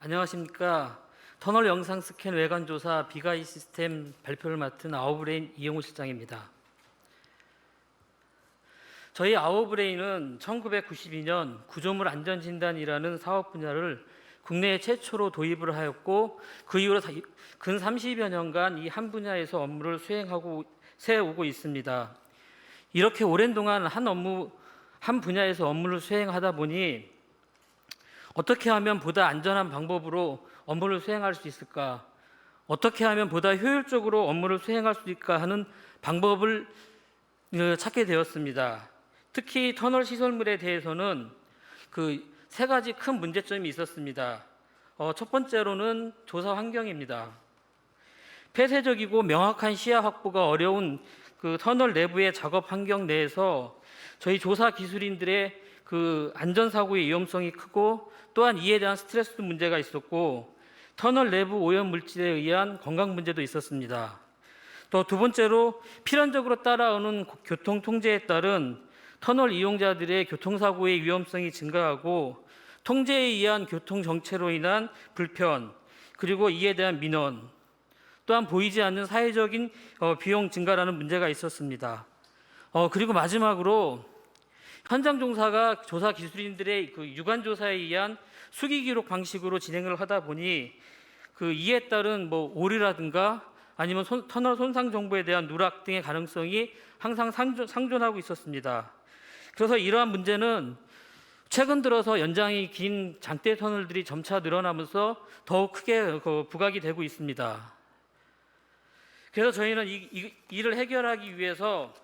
안녕하십니까. 터널 영상 스캔 외관 조사 비가이 시스템 발표를 맡은 아우브레인 이영호 실장입니다. 저희 아우브레인은 1992년 구조물 안전 진단이라는 사업 분야를 국내에 최초로 도입을 하였고 그 이후로 사- 근 30여 년간 이 한 분야에서 업무를 수행하고 세우고 있습니다. 이렇게 오랜 동안 한 업무 한 분야에서 업무를 수행하다 보니 어떻게 하면 보다 안전한 방법으로 업무를 수행할 수 있을까? 어떻게 하면 보다 효율적으로 업무를 수행할 수 있을까 하는 방법을 어, 찾게 되었습니다. 특히 터널 시설물에 대해서는 그 세 가지 큰 문제점이 있었습니다. 어, 첫 번째로는 조사 환경입니다. 폐쇄적이고 명확한 시야 확보가 어려운 그 터널 내부의 작업 환경 내에서 저희 조사 기술인들의 그 안전 사고의 위험성이 크고 또한 이에 대한 스트레스 문제가 있었고 터널 내부 오염 물질에 의한 건강 문제도 있었습니다. 또 두 번째로 필연적으로 따라오는 교통 통제에 따른 터널 이용자들의 교통사고의 위험성이 증가하고 통제에 의한 교통 정체로 인한 불편 그리고 이에 대한 민원 또한 보이지 않는 사회적인 어, 비용 증가라는 문제가 있었습니다. 어, 그리고 마지막으로 현장 종사가 조사 기술인들의 그 유관 조사에 의한 수기 기록 방식으로 진행을 하다 보니 그 이에 따른 뭐 오류라든가 아니면 손- 터널 손상 정보에 대한 누락 등의 가능성이 항상 상존, 상존하고 있었습니다. 그래서 이러한 문제는 최근 들어서 연장이 긴 장대 터널들이 점차 늘어나면서 더욱 크게 그 부각이 되고 있습니다. 그래서 저희는 이, 이 이를 해결하기 위해서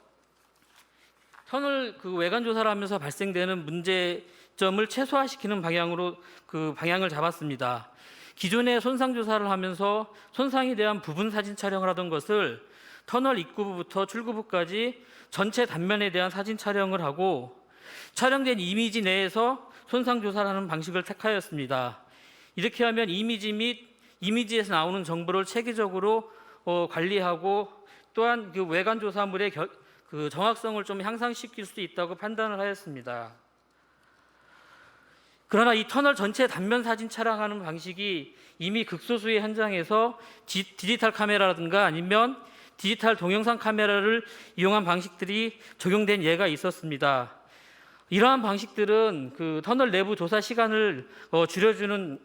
터널 그 외관 조사를 하면서 발생되는 문제점을 최소화시키는 방향으로 그 방향을 잡았습니다. 기존의 손상 조사를 하면서 손상에 대한 부분 사진 촬영을 하던 것을 터널 입구부부터 출구부까지 전체 단면에 대한 사진 촬영을 하고 촬영된 이미지 내에서 손상 조사를 하는 방식을 택하였습니다. 이렇게 하면 이미지 및 이미지에서 나오는 정보를 체계적으로 어, 관리하고 또한 그 외관 조사물의 결- 그 정확성을 좀 향상시킬 수 있다고 판단을 하였습니다. 그러나 이 터널 전체 단면 사진 촬영하는 방식이 이미 극소수의 현장에서 지- 디지털 카메라라든가 아니면 디지털 동영상 카메라를 이용한 방식들이 적용된 예가 있었습니다. 이러한 방식들은 그 터널 내부 조사 시간을 어, 줄여주는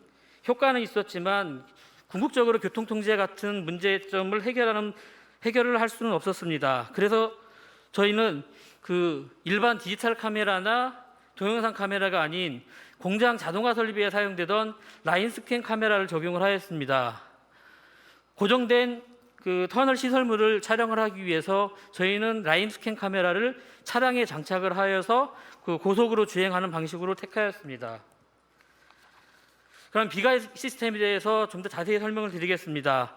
효과는 있었지만 궁극적으로 교통 통제 같은 문제점을 해결하는 해결을 할 수는 없었습니다. 그래서 저희는 그 일반 디지털 카메라나 동영상 카메라가 아닌 공장 자동화 설비에 사용되던 라인 스캔 카메라를 적용을 하였습니다. 고정된 그 터널 시설물을 촬영을 하기 위해서 저희는 라인 스캔 카메라를 차량에 장착을 하여서 그 고속으로 주행하는 방식으로 택하였습니다. 그럼 비가 시스템에 대해서 좀 더 자세히 설명을 드리겠습니다.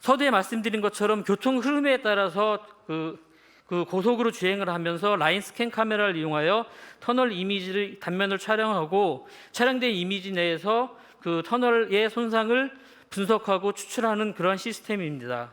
서두에 말씀드린 것처럼 교통 흐름에 따라서 그, 그 고속으로 주행을 하면서 라인 스캔 카메라를 이용하여 터널 이미지를 단면을 촬영하고 촬영된 이미지 내에서 그 터널의 손상을 분석하고 추출하는 그런 시스템입니다.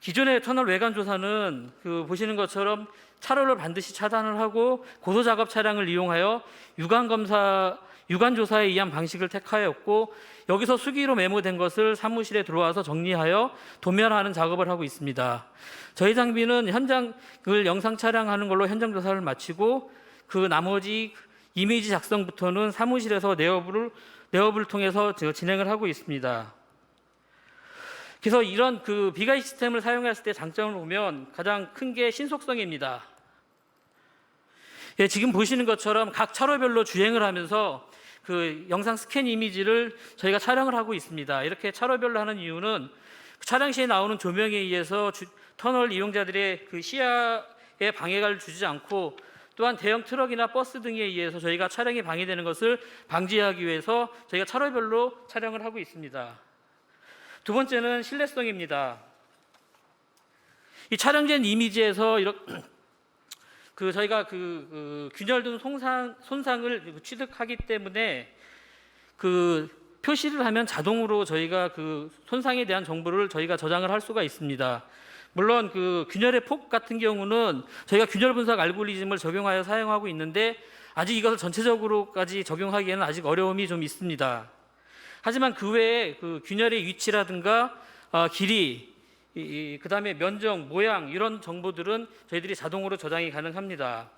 기존의 터널 외관 조사는 그 보시는 것처럼 차로를 반드시 차단을 하고 고도 작업 차량을 이용하여 유관 검사 유관 조사에 의한 방식을 택하였고 여기서 수기로 메모된 것을 사무실에 들어와서 정리하여 도면하는 작업을 하고 있습니다. 저희 장비는 현장을 영상 촬영하는 걸로 현장 조사를 마치고 그 나머지 이미지 작성부터는 사무실에서 내업을 내업을 통해서 진행을 하고 있습니다. 그래서 이런 그 비가이 시스템을 사용했을 때 장점을 보면 가장 큰 게 신속성입니다. 예, 지금 보시는 것처럼 각 차로별로 주행을 하면서 그 영상 스캔 이미지를 저희가 촬영을 하고 있습니다. 이렇게 차로별로 하는 이유는 차량 시에 나오는 조명에 의해서 주- 터널 이용자들의 그 시야에 방해를 주지 않고 또한 대형 트럭이나 버스 등에 의해서 저희가 촬영이 방해되는 것을 방지하기 위해서 저희가 차로별로 촬영을 하고 있습니다. 두 번째는 신뢰성입니다. 이 촬영된 이미지에서 이렇게 그 저희가 그, 그 균열등 손상 손상을 취득하기 때문에 그 표시를 하면 자동으로 저희가 그 손상에 대한 정보를 저희가 저장을 할 수가 있습니다. 물론 그 균열의 폭 같은 경우는 저희가 균열 분석 알고리즘을 적용하여 사용하고 있는데 아직 이것을 전체적으로까지 적용하기에는 아직 어려움이 좀 있습니다. 하지만 그 외에 그 균열의 위치라든가 아, 길이, 이, 이, 그다음에 면적, 모양 이런 정보들은 저희들이 자동으로 저장이 가능합니다.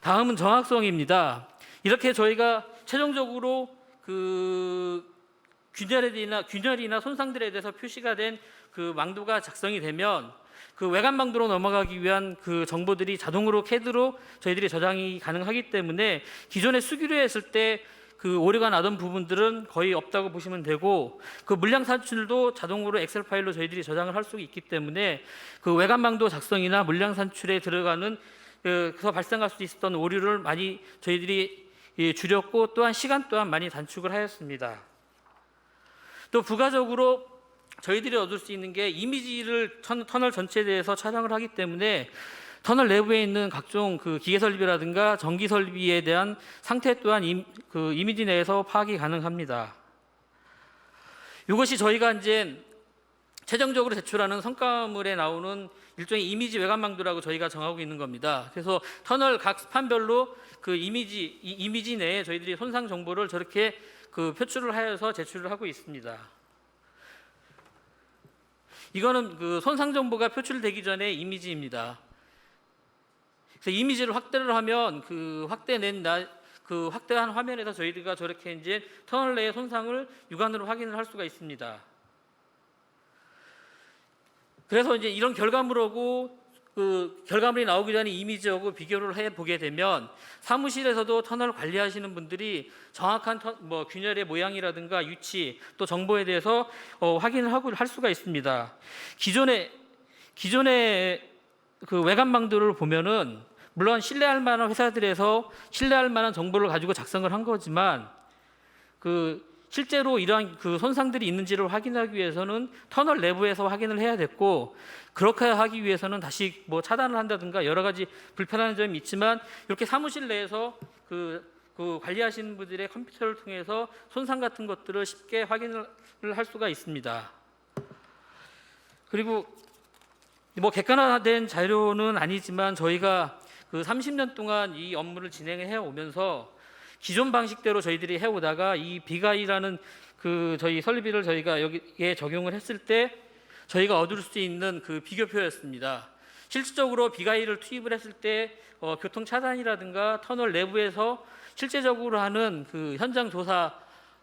다음은 정확성입니다. 이렇게 저희가 최종적으로 그 균열이나 균열이나 손상들에 대해서 표시가 된 그 망도가 작성이 되면 그 외관 망도로 넘어가기 위한 그 정보들이 자동으로 CAD로 저희들이 저장이 가능하기 때문에 기존에 수기로 했을 때 그 오류가 나던 부분들은 거의 없다고 보시면 되고 그 물량 산출도 자동으로 엑셀 파일로 저희들이 저장을 할 수 있기 때문에 그 외관 망도 작성이나 물량 산출에 들어가는 그래서 발생할 수 있었던 오류를 많이 저희들이 예, 줄였고 또한 시간 또한 많이 단축을 하였습니다. 또 부가적으로 저희들이 얻을 수 있는 게 이미지를 턴- 터널 전체에 대해서 촬영을 하기 때문에 터널 내부에 있는 각종 그 기계 설비라든가 전기 설비에 대한 상태 또한 임, 그 이미지 내에서 파악이 가능합니다. 이것이 저희가 이제 최종적으로 제출하는 성과물에 나오는 일종의 이미지 외관망도라고 저희가 정하고 있는 겁니다. 그래서 터널 각 스판별로 그 이미지 이 이미지 내에 저희들이 손상 정보를 저렇게 그 표출을 하여서 제출을 하고 있습니다. 이거는 그 손상 정보가 표출되기 전에 이미지입니다. 그래서 이미지를 확대를 하면 그 확대낸 나, 그 확대한 화면에서 저희가 저렇게 이제 터널 내의 손상을 육안으로 확인을 할 수가 있습니다. 그래서 이제 이런 결과물하고 그 결과물이 나오기 전에 이미지하고 비교를 해 보게 되면 사무실에서도 터널 관리하시는 분들이 정확한 터, 뭐 균열의 모양이라든가 위치 또 정보에 대해서 어, 확인을 하고 할 수가 있습니다. 기존에 기존의 그 외관망도를 보면은 물론 신뢰할 만한 회사들에서 신뢰할 만한 정보를 가지고 작성을 한 거지만 그 실제로 이러한 그 손상들이 있는지를 확인하기 위해서는 터널 내부에서 확인을 해야 됐고 그렇게 하기 위해서는 다시 뭐 차단을 한다든가 여러 가지 불편한 점이 있지만 이렇게 사무실 내에서 그, 그 관리하시는 분들의 컴퓨터를 통해서 손상 같은 것들을 쉽게 확인을 할 수가 있습니다. 그리고 뭐 객관화된 자료는 아니지만 저희가 그 30년 동안 이 업무를 진행해 오면서 기존 방식대로 저희들이 해오다가 이 비가이라는 그 저희 설비를 저희가 여기에 적용을 했을 때 저희가 얻을 수 있는 그 비교표였습니다. 실질적으로 비가이를 투입을 했을 때 어, 교통 차단이라든가 터널 내부에서 실제적으로 하는 그 현장 조사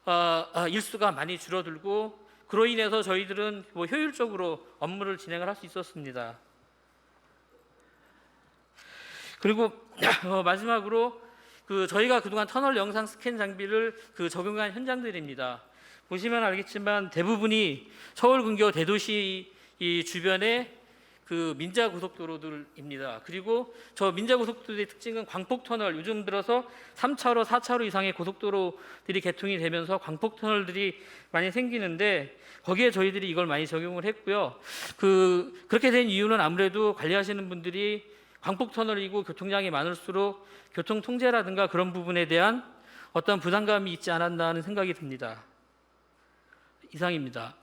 어, 어, 일수가 많이 줄어들고 그로 인해서 저희들은 뭐 효율적으로 업무를 진행을 할 수 있었습니다. 그리고 어, 마지막으로 그 저희가 그동안 터널 영상 스캔 장비를 그 적용한 현장들입니다. 보시면 알겠지만 대부분이 서울 근교 대도시 이 주변에 그 민자 고속도로들입니다. 그리고 저 민자 고속도로의 특징은 광폭 터널 요즘 들어서 3차로 4차로 이상의 고속도로들이 개통이 되면서 광폭 터널들이 많이 생기는데 거기에 저희들이 이걸 많이 적용을 했고요. 그 그렇게 된 이유는 아무래도 관리하시는 분들이 광폭 터널이고 교통량이 많을수록 교통 통제라든가 그런 부분에 대한 어떤 부담감이 있지 않았나 하는 생각이 듭니다. 이상입니다.